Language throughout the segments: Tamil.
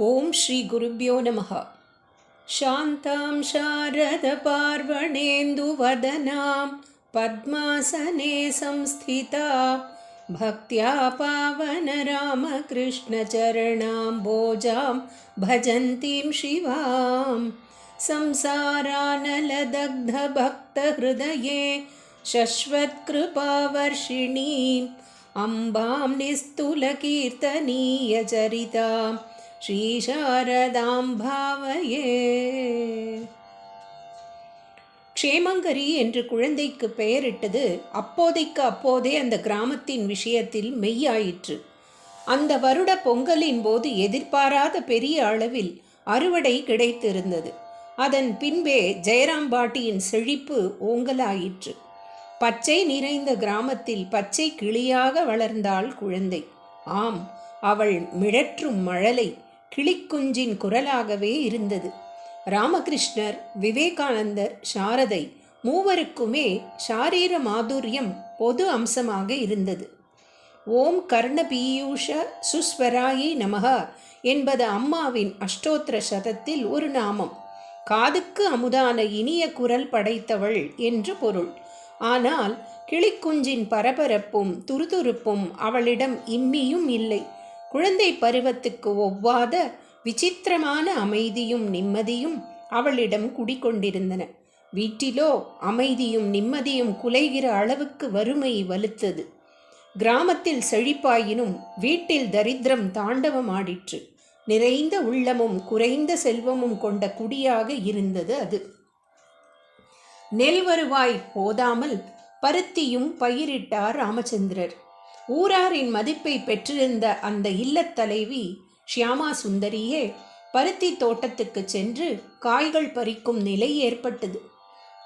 ॐ श्रीगुरुभ्यो नमः। शान्तां शारदपार्वणेन्दुवदनां पद्मासने संस्थिता भक्त्या पावनरामकृष्णचरणां भोजां भजन्तीं शिवां। संसारानलदग्धभक्तहृदये शश्वत्कृपावर्षिणीम् अम्बां निस्तुलकीर्तनीयचरितां ஸ்ரீசாரதாம் பாவையே க்ஷேமங்கரி என்று குழந்தைக்கு பெயரிட்டது அப்போதைக்கு அப்போதே அந்த கிராமத்தின் விஷயத்தில் மெய்யாயிற்று. அந்த வருட பொங்கலின் போது எதிர்பாராத பெரிய அளவில் அறுவடை கிடைத்திருந்தது. அதன் பின்பே ஜெயராம் பாட்டியின் செழிப்பு ஓங்கலாயிற்று. பச்சை நிறைந்த கிராமத்தில் பச்சை கிளியாக வளர்ந்தாள் குழந்தை. ஆம் அவள் மிழற்றும் மழலை கிளிக்குஞ்சின் குரலாகவே இருந்தது. ராமகிருஷ்ணர் விவேகானந்தர் சாரதை மூவருக்குமே சாரீர மாதுரியம் பொது அம்சமாக இருந்தது. ஓம் கர்ண பீயூஷ சுஸ்வராயி நமக என்பது அம்மாவின் அஷ்டோத்திர சதத்தில் ஒரு நாமம். காதுக்கு அமுதான இனிய குரல் படைத்தவள் என்று பொருள். ஆனால் கிளிக்குஞ்சின் பரபரப்பும் துருதுருப்பும் அவளிடம் இம்மியும் இல்லை. குழந்தை பருவத்துக்கு ஒவ்வாத விசித்திரமான அமைதியும் நிம்மதியும் அவளிடம் குடிக்கொண்டிருந்தன வீட்டிலோ அமைதியும் நிம்மதியும் குலைகிற அளவுக்கு வறுமை வலுத்தது. கிராமத்தில் செழிப்பாயினும் வீட்டில் தரித்திரம் தாண்டவம் ஆடிற்று. நிறைந்த உள்ளமும் குறைந்த செல்வமும் கொண்ட குடியாக இருந்தது அது. நெல் வருவாய் போதாமல் பருத்தியும் பயிரிட்டார் ராமச்சந்திரர். ஊராரின் மதிப்பை பெற்றிருந்த அந்த இல்லத்தலைவி ஷியாமா சுந்தரியே பருத்தி தோட்டத்துக்கு சென்று காய்கள் பறிக்கும் நிலை ஏற்பட்டது.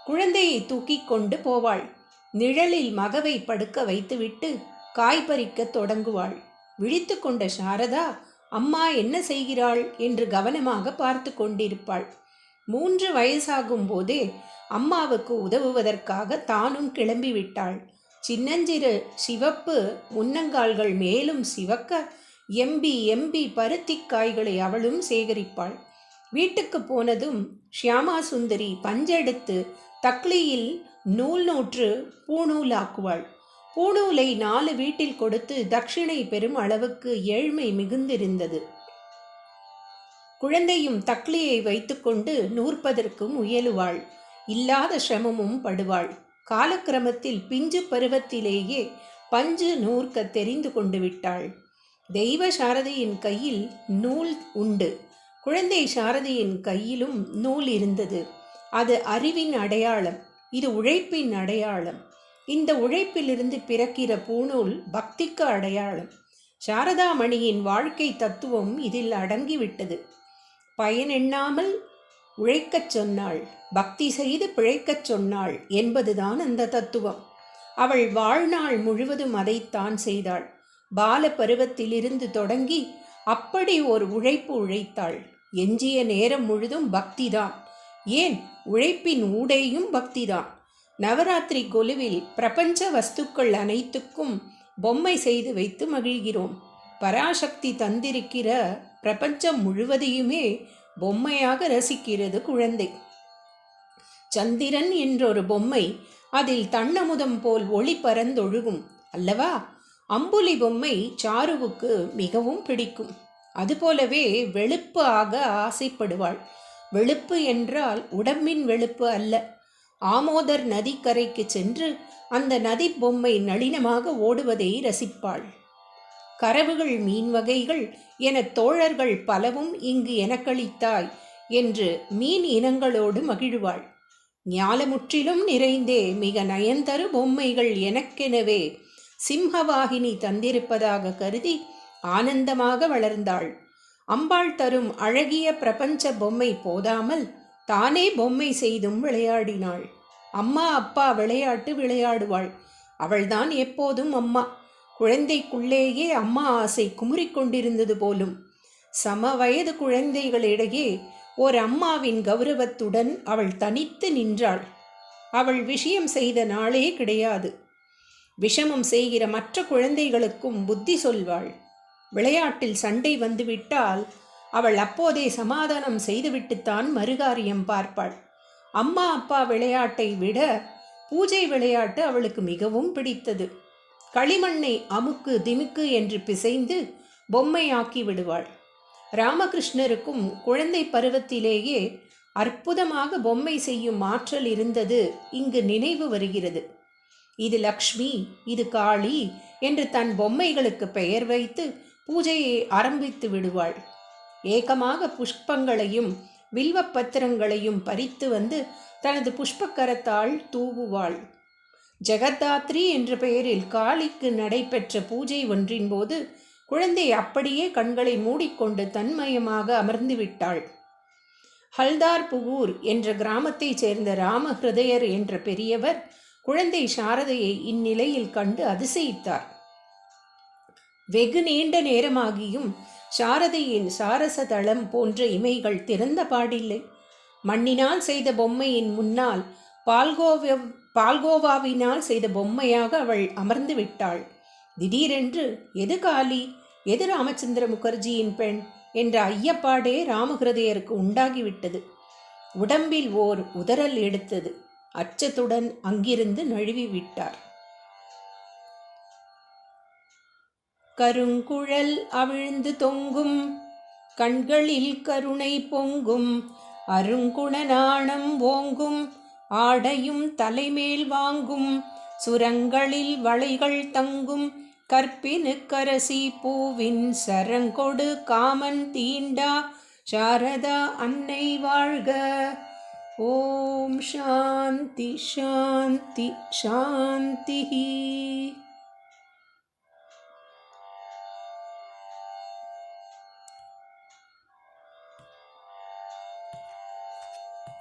குழந்தையை தூக்கி கொண்டு போவாள். நிழலில் மகவை படுக்க வைத்துவிட்டு காய் பறிக்க தொடங்குவாள். விழித்து கொண்ட சாரதா அம்மா என்ன செய்கிறாள்? என்று கவனமாக பார்த்து கொண்டிருப்பாள். மூன்று வயசாகும் போதே அம்மாவுக்கு உதவுவதற்காக தானும் கிளம்பிவிட்டாள். சின்னஞ்சிறு சிவப்பு முன்னங்கால்கள் மேலும் சிவக்க எம்பி எம்பி பருத்தி காய்களை அவளும் சேகரிப்பாள். வீட்டுக்கு போனதும் ஷியாமா சுந்தரி பஞ்செடுத்து தக்லியில் நூல் நூற்று பூநூலாக்குவாள். பூநூலை நாலு வீட்டில் கொடுத்து தட்சிணை பெறும் அளவுக்கு ஏழ்மை மிகுந்திருந்தது. குழந்தையும் தக்லியை வைத்துக்கொண்டு நூற்பதற்கு முயலுவாள். இல்லாத சிரமமும் படுவாள். காலக்கிரமத்தில் பிஞ்சு பருவத்திலேயே பஞ்சு நூற்க தெரிந்து கொண்டு விட்டாள். தெய்வ சாரதியின் கையில் நூல் உண்டு. குழந்தை சாரதியின் கையிலும் நூல் இருந்தது. அது அறிவின் அடையாளம். இது உழைப்பின் அடையாளம். இந்த உழைப்பிலிருந்து பிறக்கிற பூநூல் பக்திக்கு அடையாளம். சாரதாமணியின் வாழ்க்கை தத்துவம் இதில் அடங்கிவிட்டது. பயனெண்ணாமல் உழைக்கச் சொன்னாள். பக்தி செய்து பிழைக்கச் சொன்னாள் என்பதுதான் அந்த தத்துவம். அவள் வாழ்நாள் முழுவதும் அதைத்தான் செய்தாள். பால பருவத்திலிருந்து தொடங்கி அப்படி ஒரு உழைப்பு உழைத்தாள். எஞ்சிய நேரம் முழுதும் பக்திதான். ஏன்? உழைப்பின் ஊடேயும் பக்திதான். நவராத்திரி கொலுவில் பிரபஞ்ச வஸ்துக்கள் அனைத்துக்கும் பொம்மை செய்து வைத்து மகிழ்கிறோம். பராசக்தி தந்திருக்கிற பிரபஞ்சம் முழுவதையுமே பொம்மையாக ரசிக்கிறது குழந்தை. சந்திரன் என்றொரு பொம்மை அதில் தன்னமுதம் போல் ஒளி பறந்தொழுகும் அல்லவா? அம்புலி பொம்மை சாருவுக்கு மிகவும் பிடிக்கும். அதுபோலவே வெளுப்பு ஆக ஆசைப்படுவாள். வெளுப்பு என்றால் உடம்பின் வெளுப்பு அல்ல. ஆமோதர் நதிக்கரைக்கு சென்று அந்த நதி பொம்மை நளினமாக ஓடுவதை ரசிப்பாள். கரவுகள் மீன் வகைகள் என தோழர்கள் பலவும் இங்கு எனக்களித்தாய் என்று மீன் இனங்களோடு மகிழ்வாள். ஞாலமுற்றிலும் நிறைந்தே மிக நயன்தரு பொம்மைகள் எனக்கெனவே சிம்ஹவாகினி தந்திருப்பதாக கருதி ஆனந்தமாக வளர்ந்தாள். அம்பாள் தரும் அழகிய பிரபஞ்ச பொம்மை போதாமல் தானே பொம்மை செய்தும் விளையாடினாள். அம்மா அப்பா விளையாட்டு விளையாடுவாள். அவள்தான் எப்போதும் அம்மா. குழந்தைக்குள்ளேயே அம்மா ஆசை குமுறிக்கொண்டிருந்தது போலும். சம வயது குழந்தைகளிடையே ஓர் அம்மாவின் கௌரவத்துடன் அவள் தனித்து நின்றாள். அவள் விஷயம் செய்த நாளே கிடையாது. விஷமம் செய்கிற மற்ற குழந்தைகளுக்கும் புத்தி சொல்வாள். விளையாட்டில் சண்டை வந்துவிட்டால் அவள் அப்போதே சமாதானம் செய்துவிட்டுத்தான் மறுகாரியம் பார்ப்பாள். அம்மா அப்பா விளையாட்டை விட பூஜை விளையாட்டு அவளுக்கு மிகவும் பிடித்தது. களிமண்ணை அமுக்கு திமுக்கு என்று பிசைந்து பொம்மையாக்கி விடுவாள். ராமகிருஷ்ணருக்கும் குழந்தை பருவத்திலேயே அற்புதமாக பொம்மை செய்யும் ஆற்றல் இருந்தது இங்கு நினைவு வருகிறது. இது லக்ஷ்மி இது காளி என்று தன் பொம்மைகளுக்கு பெயர் வைத்து பூஜையை ஆரம்பித்து விடுவாள். ஏகமாக புஷ்பங்களையும் வில்வப்பத்திரங்களையும் பறித்து வந்து தனது புஷ்பக்கரத்தால் தூவுவாள். ஜெகதாத்ரி என்ற பெயரில் காளிக்கு நடைபெற்ற பூஜை ஒன்றின் போது குழந்தை அப்படியே கண்களை மூடிக்கொண்டு தன்மயமாக அமர்ந்து விட்டாள். ஹல்தார்புகூர் என்ற கிராமத்தைச் சேர்ந்த ராமஹிருதயர் என்ற பெரியவர் குழந்தை சாரதையை இந்நிலையில் கண்டு அதிசயித்தார். வெகு நீண்ட நேரமாகியும் சாரதையின் சாரச தளம் போன்ற இமைகள் திறந்த பாடில்லை. மண்ணினால் செய்த பொம்மையின் முன்னால் பால்கோவ் பால்கோவாவினால் செய்த பொம்மையாக அவள் அமர்ந்து விட்டாள். திடீரென்று எது காலி எது ராமச்சந்திர முகர்ஜியின் பெண்? என்ற ஐயப்பாடே ராமஹிருதயருக்கு உண்டாகிவிட்டது. உடம்பில் ஓர் உதறல் எடுத்தது. அச்சத்துடன் அங்கிருந்து நழுவி விட்டார். கருங்குழல் அவிழ்ந்து தொங்கும் கண்களில் கருணை பொங்கும் அருங்குணநாணம் ஓங்கும் ஆடையும் தலைமேல் வாங்கும் சுரங்களில் வளைகள் தங்கும் கற்பினு கரசி பூவின் சரங்கொடு காமன் தீண்டா சாரதா அன்னை வாழ்க. ஓம் சாந்தி சாந்தி சாந்தி.